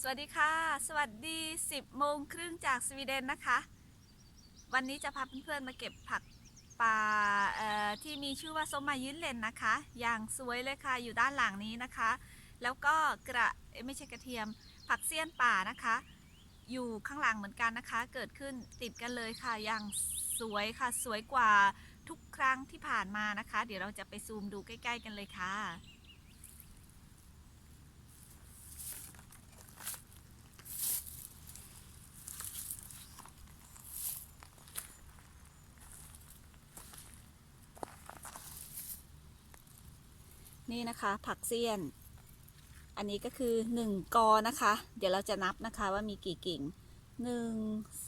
สวัสดีค่ะ สวัสดี 10โมงครึ่งจากสวีเดนนะคะ วันนี้จะพาเพื่อนๆมาเก็บผักป่าที่มีชื่อว่าส้มมายืนเลนนะคะ อย่างสวยเลยค่ะอยู่ด้านหลังนี้นะคะ แล้วก็กระไม่ใช่กระเทียม ผักเสี้ยนป่านะคะ อยู่ข้างหลังเหมือนกันนะคะ เกิดขึ้นติดกันเลยค่ะอย่างสวยค่ะสวยกว่าทุกครั้งที่ผ่านมานะคะ เดี๋ยวเราจะไปซูมดูใกล้ ๆ กันเลยค่ะ นี่นะคะผักเสี้ยน อันนี้ก็คือหนึ่งกอนะคะ เดี๋ยวเราจะนับนะคะว่ามีกี่กิ่งหนึ่ง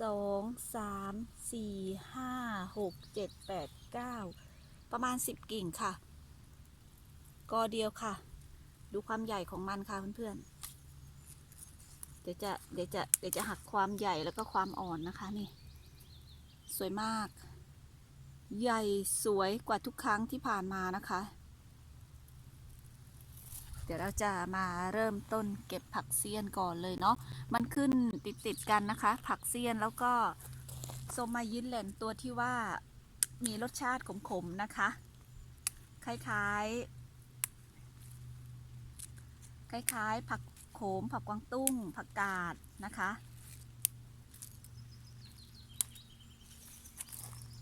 สองสามสี่ห้าหกเจ็ดแปดเก้าประมาณสิบกิ่งค่ะ กอเดียวค่ะ ดูความใหญ่ของมันค่ะเพื่อนๆ เดี๋ยวจะเดี๋ยวจะเดี๋ยวจะหักความใหญ่แล้วก็ความอ่อนนะคะนี่ สวยมาก ใหญ่สวยกว่าทุกครั้งที่ผ่านมานะคะ เดี๋ยวเราจะมาเริ่มต้นเก็บผักเสี้ยนก่อนเลยเนาะ มันขึ้นติดติดกันนะคะ ผักเสี้ยนแล้วก็ส้มายินแหลนตัวที่ว่ามีรสชาติขมๆนะคะ คล้ายๆ คล้ายๆ ผักโขม ผักกวางตุ้ง ผักกาดนะคะ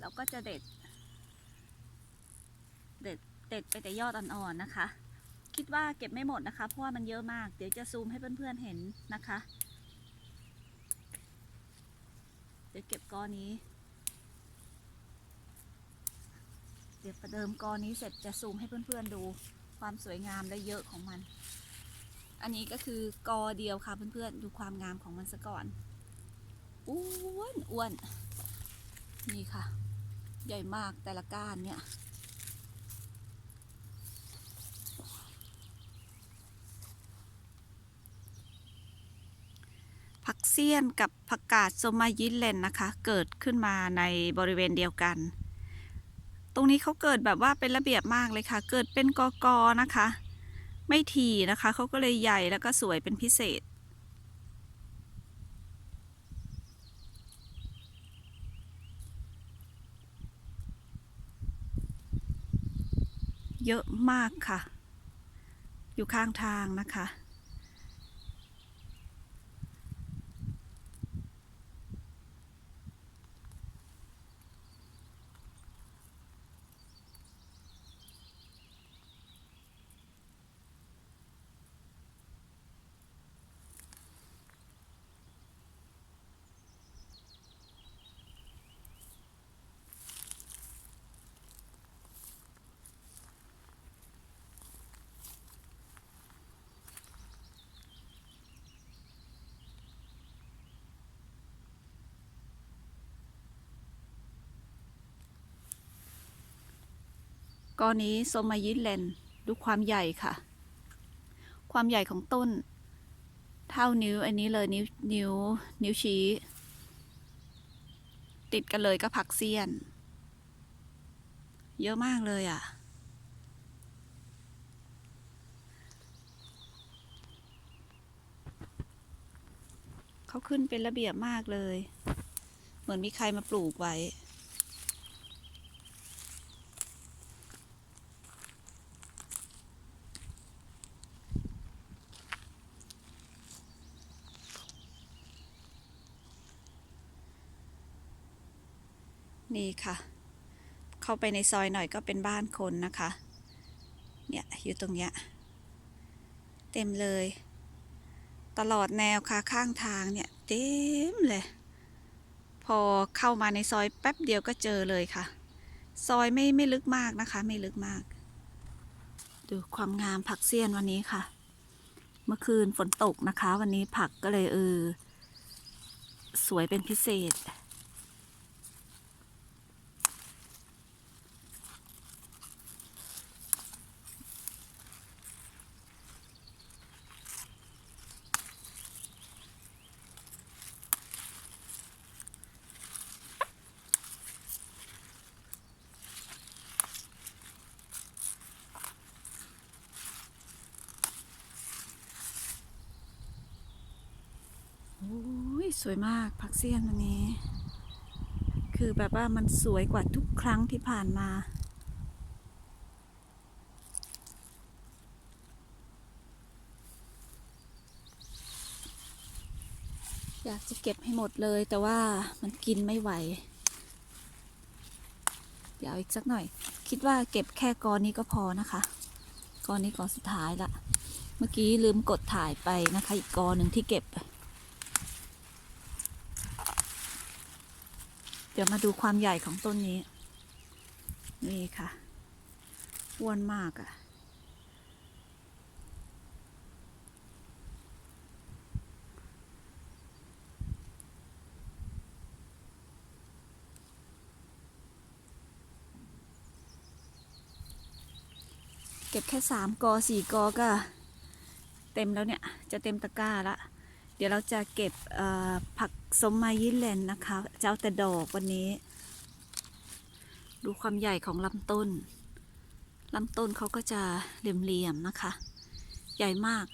แล้วก็จะเด็ด เด็ด เด็ดไปแต่ยอดอ่อนๆนะคะ คิดว่าเก็บไม่หมดนะคะ เพราะว่ามันเยอะมาก เดี๋ยวจะซูมให้เพื่อนๆเห็นนะคะ เดี๋ยวเก็บกอนี้ เดี๋ยวประเดิมกอนี้เสร็จจะซูมให้เพื่อนๆดูความสวยงามและเยอะของมัน อันนี้ก็คือกอเดียวค่ะเพื่อนๆดูความงามของมันซะก่อน อ้วนอ้วนนี่ค่ะ ใหญ่มากแต่ละก้านเนี่ย เซียนกับผักกาดโซมายิเลนนะคะ เกิดขึ้นมาในบริเวณเดียวกัน ตรงนี้เขาเกิดแบบว่าเป็นระเบียบมากเลยค่ะ เกิดเป็นกอกอนะคะ ไม่ถี่นะคะเขาก็เลยใหญ่แล้วก็สวยเป็นพิเศษเยอะมากค่ะ อยู่ข้างทางนะคะ ก้อนนี้โซมายินเลนดูความใหญ่ค่ะ ความใหญ่ของต้น เท่านิ้วอันนี้เลยนิ้วนิ้วนิ้วชี้ ติดกันเลยก็ผักเสี้ยน เยอะมากเลยอะเขาขึ้นเป็นระเบียบมากเลย เหมือนมีใครมาปลูกไว้ นี่ค่ะ เข้า ไปในซอยหน่อยก็เป็นบ้านคนนะคะ เนี่ย อยู่ตรงเนี้ย เต็มเลย ตลอดแนวค่ะข้างทางเนี่ย เต็มเลย พอเข้ามาในซอยแป๊บเดียวก็เจอเลยค่ะ ซอยไม่ไม่ลึกมากนะคะ ไม่ลึกมาก ดูความงามผักเสี้ยนวันนี้ค่ะ เมื่อคืนฝนตกนะคะ วันนี้ผักก็เลยเออสวยเป็นพิเศษ โอ้ยสวยมากพักเซียนวันนี้ คือแบบว่ามันสวยกว่าทุกครั้งที่ผ่านมา อยากจะเก็บให้หมดเลยแต่ว่ามันกินไม่ไหว เดี๋ยวอาอีกสักหน่อย คิดว่าเก็บแค่กอนี้ก็พอนะคะกอนี้กอสุดท้ายละ เมื่อกี้ลืมกดถ่ายไปนะคะ อีกกอหนึ่งที่เก็บ เดี๋ยวมาดูความใหญ่ของต้นนี้ นี่ค่ะอ้วนมากอะ่ะ เก็บแค่สามกอสี่กอก็ เต็มแล้วเนี่ย จะเต็มตะกร้าละ เดี๋ยวเราจะเก็บผักสมมายิแลนนะคะ เจะเอาแต่ดอกวันนี้ ดูความใหญ่ของลำต้นลำต้นเขาก็จะเหลี่ยมๆนะคะ ใหญ่มาก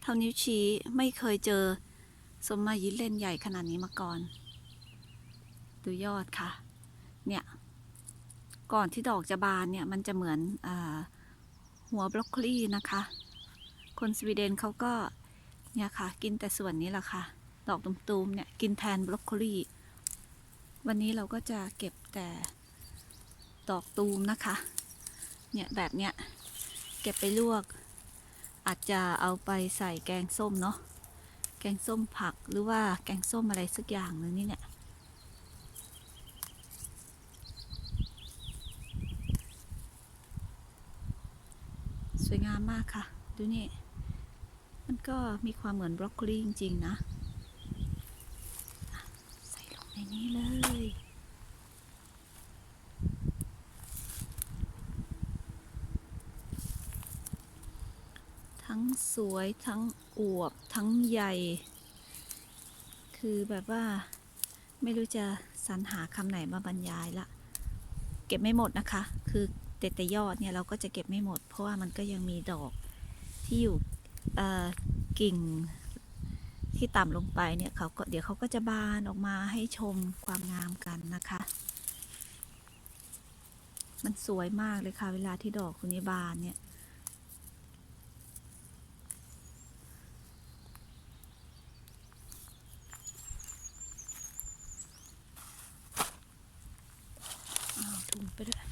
เท่านิ้วชี้ไม่เคยเจอสมมายิแลนใหญ่ขนาดนี้มาก่อน ดูยอดค่ะ เนี่ย ก่อนที่ดอกจะบานเนี่ยมันจะเหมือนอหัวบรอกโคลีนะคะ คนสวีเดนเขาก็ เนี่ยค่ะ กินแต่ส่วนนี้แหละค่ะ ดอกตุมๆเนี่ยกินแทนบรอกโคลีวันนี้เราก็จะเก็บแต่ดอกตูมนะคะ เนี่ยแบบเนี้ยเก็บไปลวก อาจจะเอาไปใส่แกงส้มเนาะ แกงส้มผักหรือว่าแกงส้มอะไรสักอย่างหนึ่งนี่เนี่ย สวยงามมากค่ะ ดูนี่ มันก็มีความเหมือนบรอกโคลีจริง ๆ นะ ใส่ลงในนี้เลย ทั้งสวยทั้งอวบทั้งใหญ่ คือแบบว่าไม่รู้จะสรรหาคำไหนมาบรรยายละ เก็บไม่หมดนะคะ คือแต่แต่ยอดเนี่ยเราก็จะเก็บไม่หมด เพราะว่ามันก็ยังมีดอกที่อยู่ กิ่งที่ต่ำลงไปเนี่ยเขาก็เดี๋ยวเขาก็จะบานออกมาให้ชมความงามกันนะคะ มันสวยมากเลยค่ะ เวลาที่ดอกคุณนี้บานเนี่ย เอาถุงไปด้วย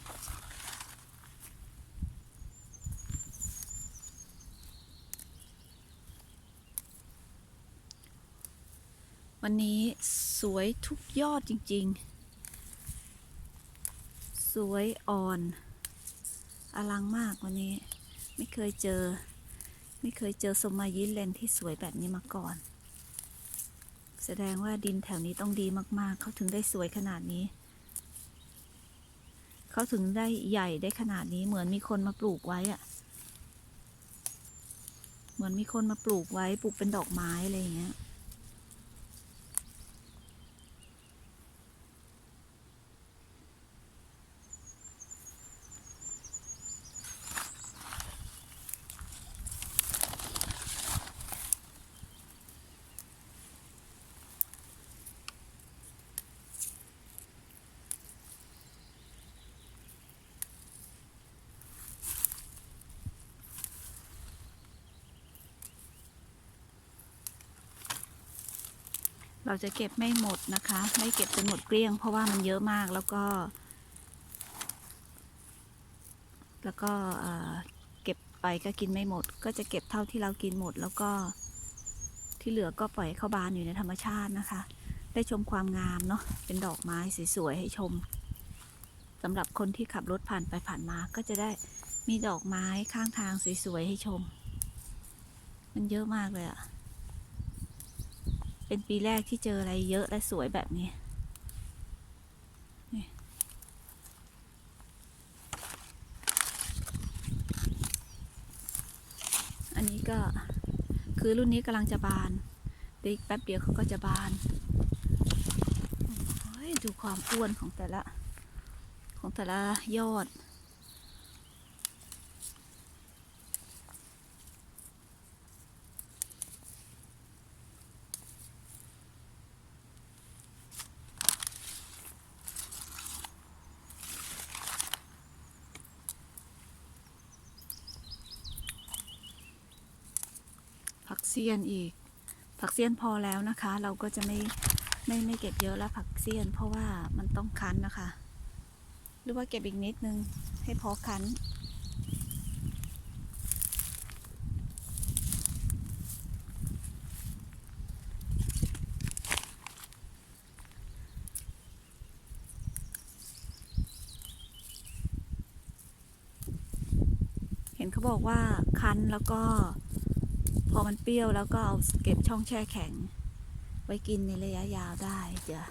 วันนี้สวยทุกยอดจริง ๆ สวยอ่อน อลังมากวันนี้ ไม่เคยเจอ ไม่เคยเจอสมายิเลนที่สวยแบบนี้มาก่อน แสดงว่าดินแถวนี้ต้องดีมากๆ เขาถึงได้สวยขนาดนี้ เขาถึงได้ใหญ่ได้ขนาดนี้เหมือนมีคนมาปลูกไว้อะเหมือนมีคนมาปลูกไว้ปลูกเป็นดอกไม้อะไรอย่างเงี้ย เราจะเก็บไม่หมดนะคะ ไม่เก็บจนหมดเกลี้ยง เพราะว่ามันเยอะมากแล้วก็ แล้วก็เก็บไปก็กินไม่หมด ก็จะเก็บเท่าที่เรากินหมด แล้วก็ที่เหลือก็ปล่อยให้าบานอยู่ในธรรมชาตินะคะ ได้ชมความงามเนาะเป็นดอกไม้สวยๆให้ชมสำหรับคนที่ขับรถผ่านไปผ่านมาก็จะได้มีดอกไม้ข้างทางสวยๆให้ชม มันเยอะมากเลยอะ เป็นปีแรกที่เจออะไรเยอะและสวยแบบนี้อันนี้ก็คือรุ่นนี้กำลังจะบานเดี๋ยวอีกแป๊บเดียวเขาก็จะบานดูความอ้วนของแต่ละ ของแต่ละยอด เสี้ยนอีก ผักเสี้ยนพอแล้วนะคะ เราก็จะไม่ไม่ไม่เก็บเยอะแล้วผักเสี้ยน เพราะว่ามันต้องคั้นนะคะ หรือว่าเก็บอีกนิดนึงให้พอคั้นเห็นเขาบอกว่าคั้นแล้วก็ อมันเปรี้ยวแล้วก็เอาเก็บช่องแช่แข็ง ไว้กินในระยะยาวได้เดี๋ยว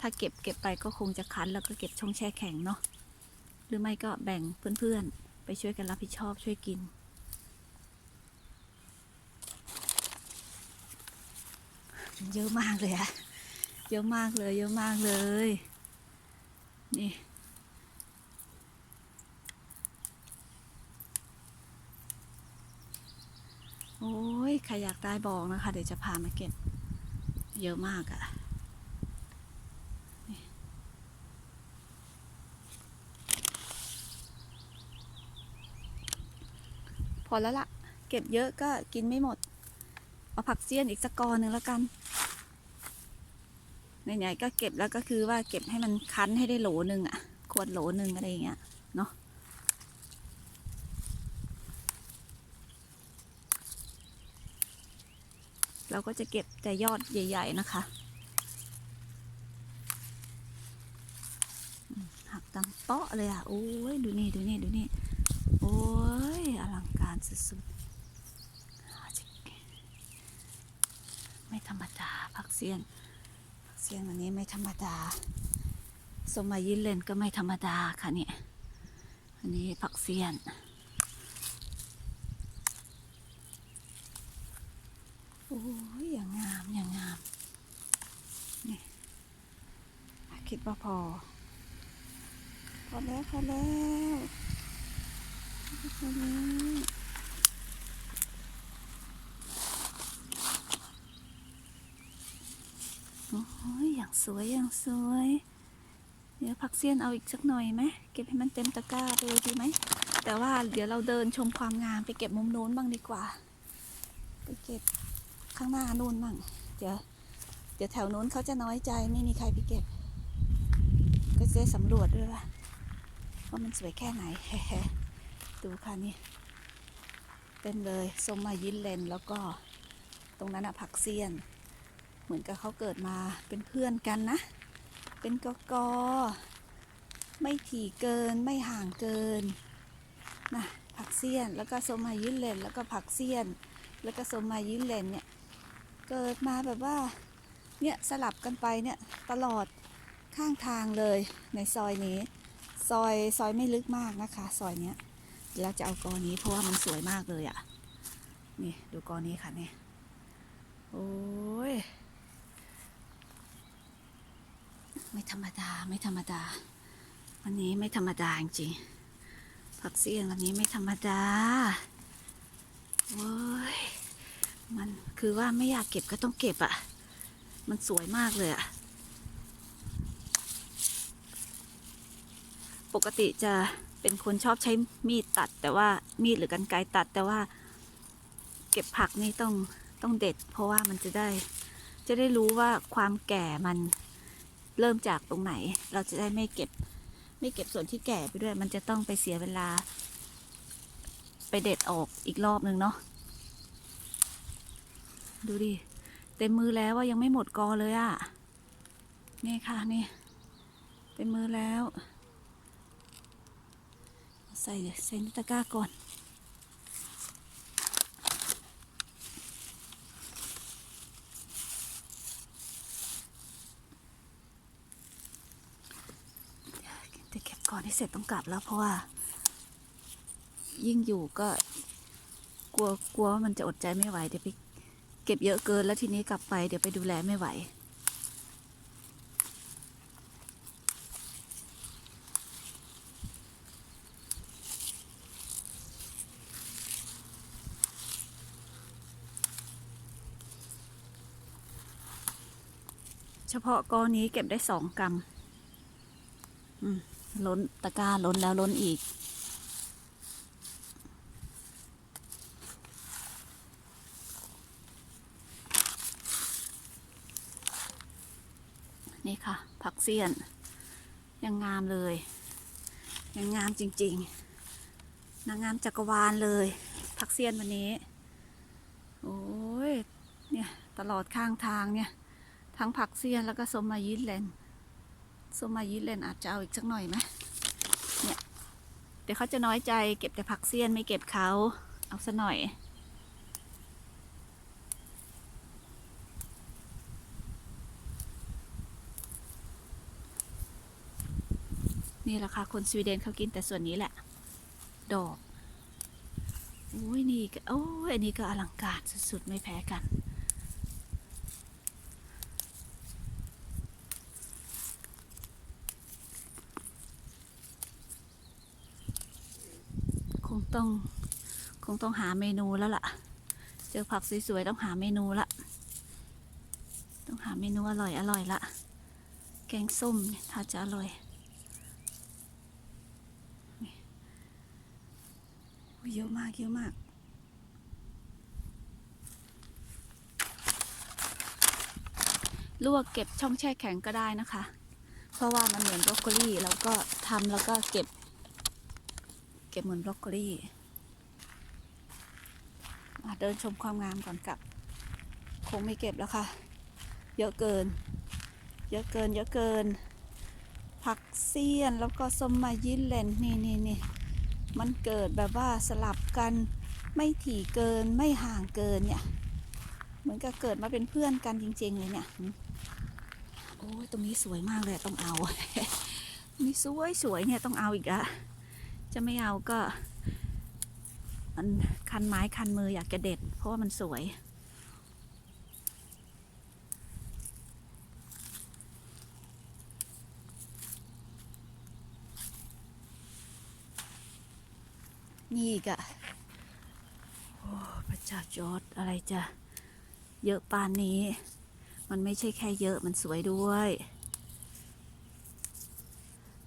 ถ้าเก็บเก็บไปก็คงจะคั้นแล้วก็เก็บช่องแช่แข็งเนาะหรือไม่ก็แบ่งเพื่อนๆ ไปช่วยกันรับผิดชอบช่วยกิน เยอะมากเลยอะเยอะมากเลย เยอะมากเลย นี่ ยใครอยากได้บอกนะคะ เดี๋ยวจะพามาเก็บ เยอะมากอะ่ะพอแล้วละ่ะ เก็บเยอะก็กินไม่หมด เอาผักเสี้ยนอีกสักกอหนึ่งแล้วกันไหนๆก็เก็บแล้วก็คือว่าเก็บให้มันคั้นให้ได้โหลหนึ่งอะ ขวดโหลหนึ่งอะไรอย่างเงี้ยเนาะ เราก็จะเก็บแต่ยอดใหญ่ ๆ นะคะหักตังเตาะเลยอะ โอ้ย ดูนี่ ดูนี่ ดูนี่ โอ้ย อลังการสุดๆ ไม่ธรรมดาผักเสียนผักเสียนวันนี้ไม่ธรรมดา สมัยยินเลนก็ไม่ธรรมดาค่ะเนี่ย อันนี้ผักเสียน โอ้ยอย่างงาม อย่างงาม นี่ คิดว่าพอ พอแล้วพอแล้วพอแล้วโอ้ยอย่างสวยอย่างสวย เดี๋ยวผักเสี้ยนเอาอีกสักหน่อยไหมเก็บให้มันเต็มตะกร้าไปเลยดีไหมแต่ว่าเดี๋ยวเราเดินชมความงามไปเก็บมุมโน้นบ้างดีกว่า ไปเก็บข้างหน้านู่นมั่งเดี๋ยวเดี๋ยวแถวโน้นเขาจะน้อยใจไม่มีใครไปเก็บ ก็จะสำรวจด้วยว่าว่ามันสวยแค่ไหนดูค่ะนี่เต็มเลยส้มมายินเลนแล้วก็ตรงนั้นอะผักเซียน เหมือนกับเขาเกิดมาเป็นเพื่อนกันนะ เป็นกอกอไม่ถี่เกินไม่ห่างเกินนะผักเซียนแล้วก็สมมายินเลนแล้วก็ผักเซียน แล้วก็สมมายินเลนเนี่ยเกิดมาแบบว่าเนี่ยสลับกันไปเนี่ยตลอด ข้างทางเลยในซอยนี้ ซอยซอยไม่ลึกมากนะคะ ซอยเนี้ยเดี๋ยวเราจะเอากอนี้เพราะว่ามันสวยมากเลยอะ่ะ นี่ดูกอนี้ค่ะเนี่ยโอ้ยไม่ธรรมดาไม่ธรรมดา วันนี้ไม่ธรรมดาจริงผักเสี้ยนวันนี้ไม่ธรรมดาโอ้ยมันคือว่าไม่อยากเก็บก็ต้องเก็บอะ่ะ มันสวยมากเลยอะ่ะ ปกติจะเป็นคนชอบใช้มีดตัด แต่ว่ามีดหรือกันไกรตัด แต่ว่า เก็บผักนี่ต้องต้องเด็ด เพราะว่ามันจะได้ จะได้รู้ว่าความแก่มันเริ่มจากตรงไหน เราจะได้ไม่เก็บ ไม่เก็บส่วนที่แก่ไปด้วย มันจะต้องไปเสียเวลา ไปเด็ดออกอีกรอบนึงเนาะดูดิเต็มมือแล้วว่ายังไม่หมดกอเลยอะ่ะนี่ค่ะนี่เต็มมือแล้ว ใส่ใส่ตะกร้าก่อน จะเก็บก่อนให้เสร็จต้องกลับแล้วเพราะว่า ยิ่งอยู่ก็ กลัวกลัวว่ามันจะอดใจไม่ไหวเดี๋ยวไปเก็บเยอะเกินแล้วทีนี้กลับไปเดี๋ยวไปดูแลไม่ไหว พาะก้อนนี้เก็บได้สองกรัมล้นตะกราล้นแล้วล้นอีก นี่ค่ะ ผักเสี้ยน ยังงามเลย ยังงามจริง ๆ นางงามจักรวาลเลย ผักเสี้ยนวันนี้ โอ้ยเนี่ย ตลอดข้างทางเนี่ย ทั้งผักเสี้ยนแล้วก็สมมายิเลนสมมายิเลนอาจจะเอาอีกสักหน่อยไหมเนี่ยเดี๋ยวเขาจะน้อยใจเก็บแต่ผักเสี้ยนไม่เก็บเขาเอาซะหน่อยนี่แหละค่ะ คนสวีเดนเขากินแต่ส่วนนี้แหละ ดอก โอ้ยนี่ก็ โอ้ยอันนี้ก็อลังการสุดๆ ไม่แพ้กัน ต้องคงต้องหาเมนูแล้วล่ะ เจอผักสวยๆต้องหาเมนูละ ต้องหาเมนูอร่อยอร่อยละ แกงส้มถ้าจะอร่อยอุ๊ยเยอะมากเยอะมากลวกเก็บช่องแช่แข็งก็ได้นะคะ เพราะว่ามันเหมือนบรอกโคลีแล้วก็ทำแล้วก็เก็บ เก็บเหมือนบรอกโคลีอะเดินชมความงามก่อนกลับ คงไม่เก็บแล้วค่ะ เยอะเกิน เยอะเกิน เยอะเกิน ผักเสี้ยนแล้วก็สมมายินเลนนี่นี่นี่มันเกิดแบบว่าสลับกันไม่ถี่เกินไม่ห่างเกินเนี่ยเหมือนกับเกิดมาเป็นเพื่อนกันจริง ๆ เลยเนี่ยโอ้ยตรงนี้สวยมากเลยต้องเอานี่สวยสวยเนี่ยต้องเอาอีกอะ จะไม่เอาก็ มันคันไม้คันมืออยากจะเด็ด เพราะว่ามันสวย นี่อีกอะโอ้พระเจ้าจอร์ดอะไรจะเยอะปานนี้ มันไม่ใช่แค่เยอะมันสวยด้วย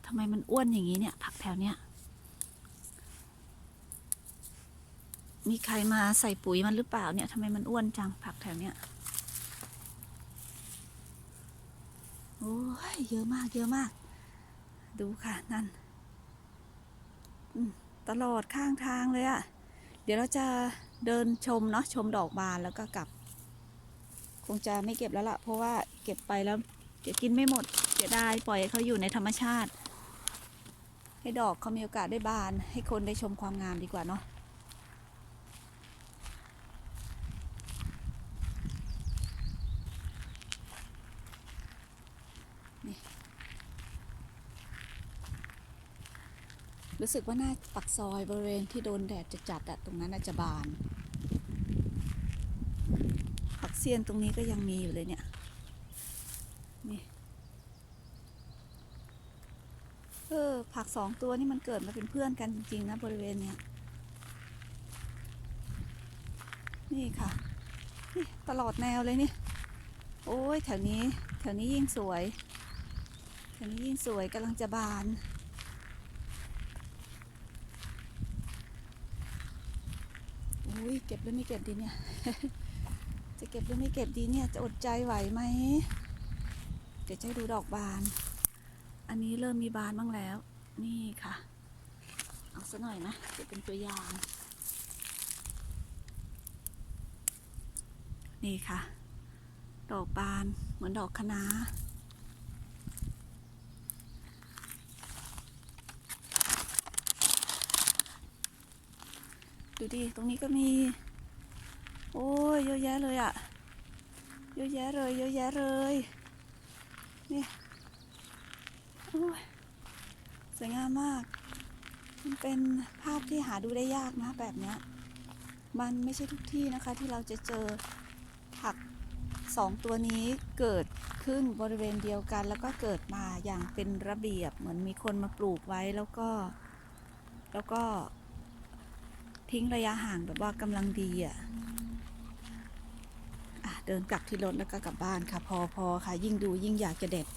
ทำไมมันอ้วนอย่างนี้เนี่ย ผักแถวเนี้ย มีใครมาใส่ปุ๋ยมันหรือเปล่าเนี่ยทำไมมันอ้วนจังผักแถวเนี้ยโอ้ยเยอะมากเยอะมาก ดูค่ะนั่นตลอดข้างทางเลยอะเดี๋ยวเราจะเดินชมเนาะชมดอกบานแล้วก็กลับ คงจะไม่เก็บแล้วละเพราะว่าเก็บไปแล้วเดี๋ยวกินไม่หมดเสียดายปล่อยเขาอยู่ในธรรมชาติ ให้ดอกเขามีโอกาสได้บาน ให้คนได้ชมความงามดีกว่าเนาะนี่ รู้สึกว่าหน้าปักซอยบริเวณที่โดนแดดจะจัดๆอะตรงนั้นน่าจจะบานผักเสี้ยนตรงนี้ก็ยังมีอยู่เลยเนี่ย นี่ เออ ผักสองตัวนี่มันเกิดมาเป็นเพื่อนกันจริง ๆ นะบริเวณเนี้ย นี่ค่ะ นี่ตลอดแนวเลยนี่ โอ้ยแถวนี้ แถวนี้ยิ่งสวย แถวนี้ยิ่งสวยกำลังจะบาน อุ้ยเก็บหรือไม่เก็บดีเนี่ย จะเก็บหรือไม่เก็บดีเนี่ย จะอดใจไหวไหม เดี๋ยวจะดูดอกบาน อันนี้เริ่มมีบานบ้างแล้ว นี่ค่ะ เอาซะหน่อยนะจะเป็นตัวอย่าง นี่ค่ะ ดอกบานเหมือนดอกคะน้า ดูดิ ตรงนี้ก็มี โอ้ยเยอะแยะเลยอะ่ะ เยอะแยะเลย เยอะแยะเลย นี่ โอ้ย สวยงามมาก มันเป็นภาพที่หาดูได้ยากนะแบบเนี้ย มันไม่ใช่ทุกที่นะคะที่เราจะเจอผักสองตัวนี้เกิดขึ้นบริเวณเดียวกัน แล้วก็เกิดมาอย่างเป็นระเบียบเหมือนมีคนมาปลูกไว้แล้วก็ แล้วก็ ทิ้งระยะห่างแบบว่ากำลังดีอะอะเดินกลับที่รถแล้วก็กลับบ้านค่ะ พอพอค่ะ ยิ่งดูยิ่งอยากจะเด็ด